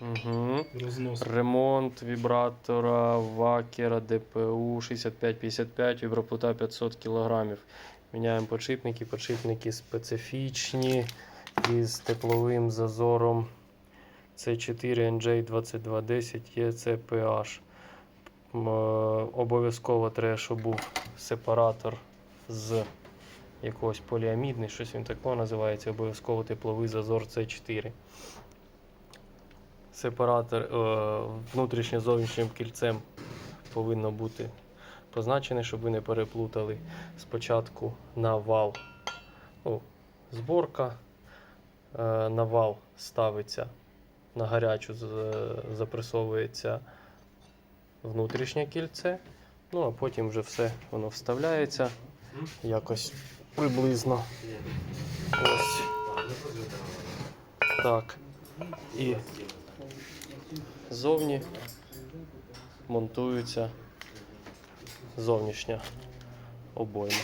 Угу. Рознос. Ремонт вібратора, вакера, ДПУ 65-55, віброплита 500 кг. Міняємо подшипники. Подшипники специфічні із тепловим зазором C4 NJ2210 ECPH. Е, Обов'язково треба, щоб був сепаратор з якогось поліамідний, щось він такого називається. Обов'язково тепловий зазор C4 сепаратор е, внутрішньо-зовнішнім кільцем повинно бути позначене, щоб ви не переплутали спочатку на вал. Ну, зборка е, на вал ставиться на гарячу, запресовується внутрішнє кільце. Ну, а потім вже все воно вставляється якось приблизно. Ось так. І ззовні монтується зовнішня обойма.